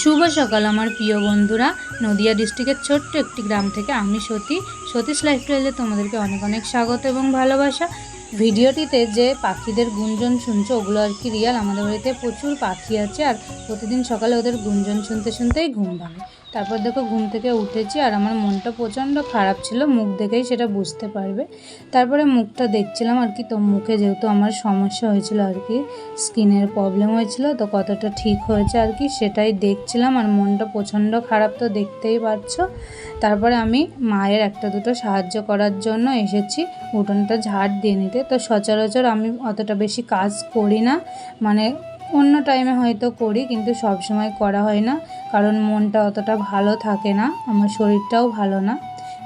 শুভ সকাল, আমার প্রিয় বন্ধুরা। নদিয়া ডিস্ট্রিক্টের ছোট্ট একটি গ্রাম থেকে আমি সতী। সতীশ লাইফস্টাইলে তোমাদেরকে অনেক অনেক স্বাগত এবং ভালোবাসা। ভিডিওটিতে যে পাখিদের গুঞ্জন শুনছো, ওগুলো আর কি রিয়াল আমাদের বাড়িতে প্রচুর পাখি আছে আর প্রতিদিন সকালে ওদের গুঞ্জন শুনতে শুনতেই ঘুম ভাঙে। তারপর দেখো ঘুম থেকে উঠেছি আর আমার মনটা প্রচণ্ড খারাপ ছিল, মুখ দেখেই সেটা বুঝতে পারবে। তারপরে মুখটা দেখছিলাম আর কি, তো মুখে যেহেতু আমার সমস্যা হয়েছিল আর কি, স্কিনের প্রবলেম হয়েছিল, তো কতটা ঠিক হয়েছে আর কি সেটাই দেখছিলাম আর মনটা প্রচণ্ড খারাপ তো দেখতেই পারছ তারপরে আমি মায়ের একটা দুটো সাহায্য করার জন্য এসেছি, উঠোনটা ঝাড় দিয়ে নিতে। তো সচরাচর আমি অতটা বেশি কাজ করি না মানে অন্য টাইমে হয়তো করি, কিন্তু সব সময় করা হয় না। কারণ মনটা অতটা ভালো থাকে না, আমার শরীরটাও ভালো না।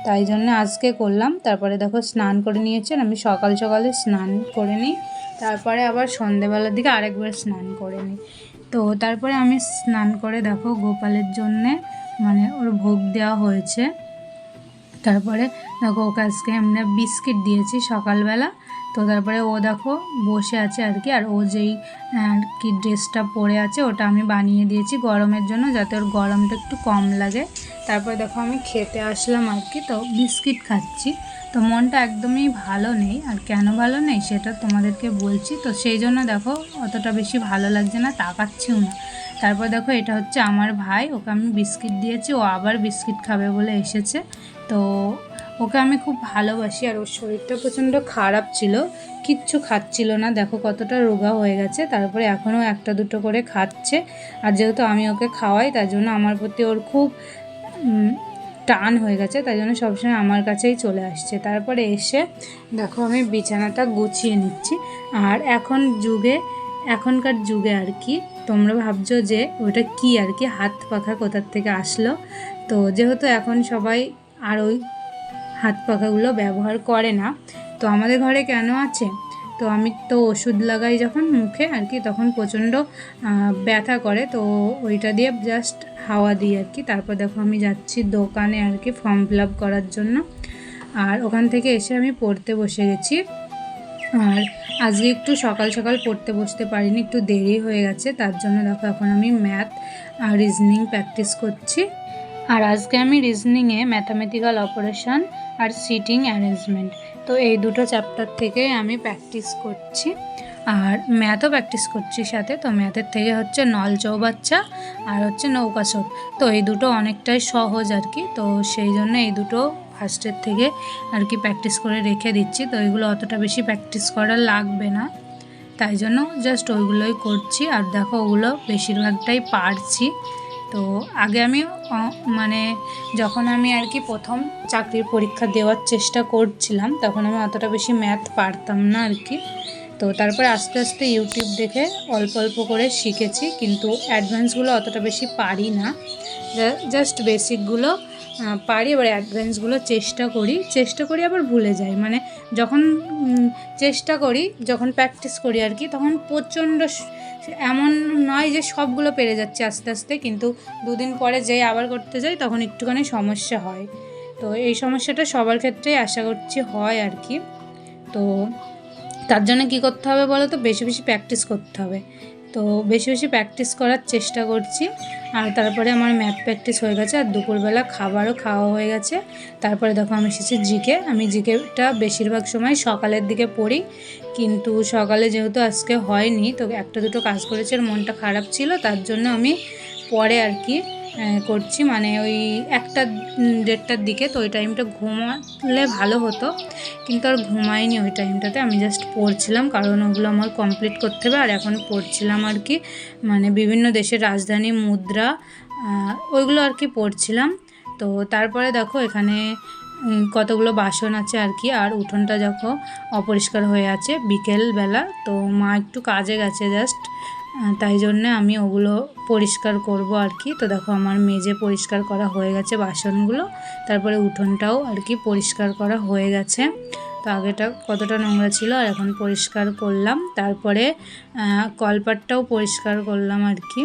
তাই জন্য আজকে করলাম। তারপরে দেখো স্নান করে নিয়েছেন আমি সকাল সকালে স্নান করে নিই। তারপরে আবার সন্ধেবেলার দিকে আরেকবার স্নান করে নিই। তো তারপরে আমি স্নান করে দেখো গোপালের জন্যে মানে ওর ভোগ দেওয়া হয়েছে। তারপরে দেখো ওকে আজকে আমরা বিস্কিট দিয়েছি সকালবেলা। তো তারপরে ও দেখো বসে আছে আর কি, আর ও যেই আর কি ড্রেসটা পরে আছে ওটা আমি বানিয়ে দিয়েছি গরমের জন্য যাতে ওর গরমটা একটু কম লাগে। তারপরে দেখো আমি খেতে আসলাম আর কি, তো বিস্কিট খাচ্ছি। তো মনটা একদমই ভালো নেই, আর কেন ভালো নেই সেটা তোমাদেরকে বলছি। তো সেই জন্য দেখো অতটা বেশি ভালো লাগছে না, তাকাচ্ছিও না। তারপর দেখো এটা হচ্ছে আমার ভাই, ওকে আমি বিস্কিট দিয়েছি, ও আবার বিস্কিট খাবে বলে এসেছে। তো ওকে আমি খুব ভালোবাসি আর ওর শরীরটা প্রচণ্ড খারাপ ছিল, কিচ্ছু খাচ্ছিল না। দেখো কতটা রোগা হয়ে গেছে, তারপরে এখনও একটা দুটো করে খাচ্ছে। আর যেহেতু আমি ওকে খাওয়াই, তার জন্য আমার প্রতি ওর খুব টান হয়ে গেছে তাই জন্য সবসময় আমার কাছেই চলে আসছে। তারপরে এসে দেখো আমি বিছানাটা গুছিয়ে নিচ্ছি। আর এখন যুগে, এখনকার যুগে আর কি, তোমরা ভাবছ যে ওটা কি আর কি, হাত পাখা কোথার থেকে আসলো? তো যেহেতু এখন সবাই আর ওই হাত পাখাগুলো ব্যবহার করে না। তো আমাদের ঘরে কেন আছে? তো আমি তো ওষুধ লাগাই যখন মুখে আর কি, তখন প্রচণ্ড ব্যথা করে। তো ওইটা দিয়ে জাস্ট হাওয়া দিই আর কি। তারপর দেখো আমি যাচ্ছি দোকানে আর কি ফর্ম ফিল আপ করার জন্য। আর ওখান থেকে এসে আমি পড়তে বসে গেছি। আর আজকে একটু সকাল সকাল পড়তে বসতে পারিনি, একটু দেরি হয়ে গেছে। তার জন্য দেখো এখন আমি ম্যাথ আর রিজনিং প্র্যাকটিস করছি। আর আজকে আমি রিজনিংয়ে ম্যাথামেটিক্যাল অপারেশন আর সিটিং অ্যারেঞ্জমেন্ট তো এই দুটো চ্যাপ্টার থেকে আমি প্র্যাকটিস করছি। আর ম্যাথও প্র্যাকটিস করছি সাথে। তো ম্যাথের থেকে হচ্ছে নল চৌবাচ্চা আর হচ্ছে নৌকাশোধ তো এই দুটো অনেকটাই সহজ আর কি। তো সেই জন্য এই দুটো ফার্স্টের থেকে আর কি প্র্যাকটিস করে রেখে দিচ্ছি। তো এগুলো অতটা বেশি প্র্যাকটিস করা লাগবে না। তাই জন্য জাস্ট ওইগুলোই করছি। আর দেখো ওগুলো বেশিরভাগটাই পারছি। তো আগে আমি মানে যখন আমি আর কি প্রথম চাকরির পরীক্ষা দেওয়ার চেষ্টা করছিলাম, তখন আমি অতটা বেশি ম্যাথ পারতাম না আর কি। তো তারপরে আস্তে আস্তে ইউটিউব দেখে অল্প অল্প করে শিখেছি, কিন্তু অ্যাডভান্সগুলো অতটা বেশি পারি না। জাস্ট বেসিকগুলো পারি, এবার অ্যাডভান্সগুলো চেষ্টা করি। চেষ্টা করি আবার ভুলে যাই। মানে যখন চেষ্টা করি, যখন প্র্যাকটিস করি আর কি, তখন প্রচণ্ড এমন নয় যে সবগুলো পেরে যাচ্ছে আস্তে আস্তে, কিন্তু দুদিন পরে যেই আবার করতে যাই, তখন একটুখানি সমস্যা হয়। তো এই সমস্যাটা সবার ক্ষেত্রেই আশা করছি হয় আর কি। তো তার জন্য কী করতে হবে বলো তো বেশি বেশি প্র্যাকটিস করতে হবে। তো বেশি বেশি প্র্যাকটিস করার চেষ্টা করছি। আর তারপরে আমার ম্যাথ প্র্যাকটিস হয়ে গেছে আর দুপুরবেলা খাবারও খাওয়া হয়ে গেছে। তারপরে দেখো আমি এসেছি জিকে আমি জিকেটা বেশিরভাগ সময় সকালের দিকে পড়ি। কিন্তু সকালে যেহেতু আজকে হয়নি, তো একটা দুটো কাজ করেছে আর মনটা খারাপ ছিল, তার জন্য আমি পরে আর কি করছি। মানে ওই একটা দেড়টার দিকে তো ওই টাইমটা ঘুমালে ভালো হতো। কিন্তু আর ঘুমাইনি ওই টাইমটাতে আমি জাস্ট পড়ছিলাম, কারণ ওগুলো আমার কমপ্লিট করতে হবে। আর এখন পড়ছিলাম আর কি মানে বিভিন্ন দেশের রাজধানী, মুদ্রা ওইগুলো আর কি পড়ছিলাম। তো তারপরে দেখো এখানে কতগুলো বাসন আছে আর কি। আর উঠোনটা দেখো অপরিষ্কার হয়ে আছে বিকেলবেলা। তো মা একটু কাজে গেছে জাস্ট তাই জন্য আমি ওগুলো পরিষ্কার করব আর কি। তো দেখো আমার মেজে পরিষ্কার করা হয়ে গেছে বাসনগুলো। তারপরে উঠোনটাও আর কি পরিষ্কার করা হয়ে গেছে। তো আগেটা কতটা নোংরা ছিল আর এখন পরিষ্কার করলাম। তারপরে কলপাটটাও পরিষ্কার করলাম আর কি।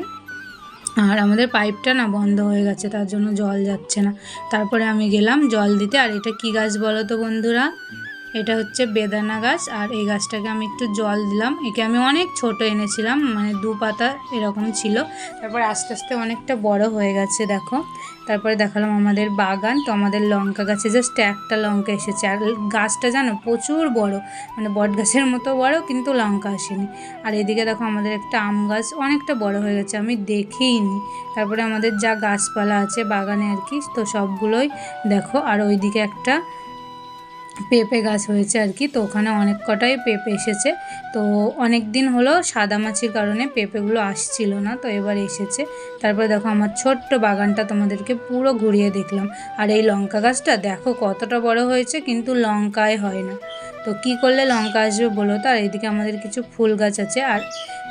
আর আমাদের পাইপটা না বন্ধ হয়ে গেছে, তার জন্য জল যাচ্ছে না। তারপরে আমি গেলাম জল দিতে। আর এটা কি গাছ বলো তো বন্ধুরা? এটা হচ্ছে বেদানা গাছ, আর এই গাছটাকে আমি একটু জল দিলাম। একে আমি অনেক ছোট এনেছিলাম মানে দু পাতা এরকম ছিল। তারপর আস্তে আস্তে অনেকটা বড় হয়ে গেছে, দেখো। তারপরে দেখালাম আমাদের বাগান। তো আমাদের লঙ্কা গাছে জাস্ট একটা লঙ্কা এসেছে। আর গাছটা জানো, প্রচুর বড়। মানে বট গাছের মতো বড়, কিন্তু লঙ্কা আসেনি। আর এদিকে দেখো আমাদের একটা আম গাছ, অনেকটা বড় হয়ে গেছে, আমি দেখিইনি তারপরে আমাদের যা গাছপালা আছে বাগানে আর কি, তো সবগুলোই দেখো। আর ওইদিকে একটা পেঁপে গাছ হয়েছে আর কি, তো ওখানে অনেক কটাই পেঁপে এসেছে। তো অনেক দিন হলো সাদামাছির কারণে পেঁপেগুলো আসছিল না, তো এবার এসেছে। তারপরে দেখো আমার ছোট্ট বাগানটা তোমাদেরকে পুরো ঘুরিয়ে দেখলাম। আর এই লঙ্কা গাছটা দেখো কতটা বড় হয়েছে, কিন্তু লঙ্কায় হয় না। তো কি করলে লঙ্কা আসবে বলো তো? আর এইদিকে আমাদের কিছু ফুল গাছ আছে, আর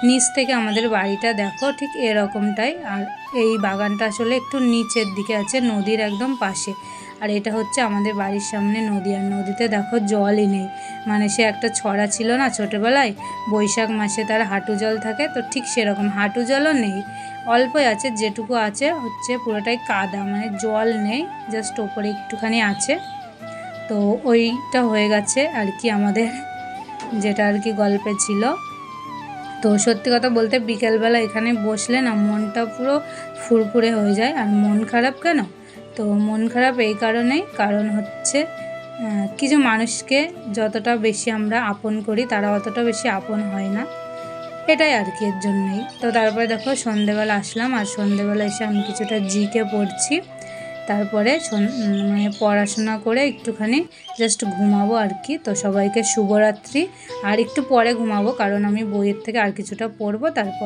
নিচ থেকে আমাদের বাড়িটা দেখো ঠিক এরকমটাই। আর এই বাগানটা আসলে একটু নিচের দিকে আছে, নদীর একদম পাশে। আর এটা হচ্ছে আমাদের বাড়ির সামনে নদী, আর নদীতে দেখো জলই নেই। মানে সে একটা ছড়া ছিল না ছোটোবেলায়, বৈশাখ মাসে তার হাঁটু জল থাকে, তো ঠিক সেরকম হাঁটু জলও নেই। অল্পই আছে, যেটুকু আছে হচ্ছে পুরোটাই কাদা মানে জল নেই, জাস্ট ওপরে একটুখানি আছে। তো ওইটা হয়ে গেছে আর কি আমাদের, যেটা আর কি গল্পে ছিল। তো সত্যি কথা বলতে বিকেলবেলা এখানে বসলে না মনটা পুরো ফুরফুরে হয়ে যায়, আর মন খারাপ কেন? তো মন খারাপ এই কারণেই কারণ হচ্ছে কিছু মানুষকে যতটা বেশি আমরা আপন করি, তারা অতটা বেশি আপন হয় না। এটাই আর কি এর জন্যই। তো তারপরে দেখো, সন্ধেবেলা আসলাম, আর সন্ধেবেলা এসে আমি কিছুটা জিকে পড়ছি। তারপরে মানে পড়াশোনা করে একটুখানি জাস্ট ঘুমাবো আর কি। তো সবাইকে শুভরাত্রি। আর একটু পরে ঘুমাবো, কারণ আমি বইয়ের থেকে আর কিছুটা পড়ব, তারপর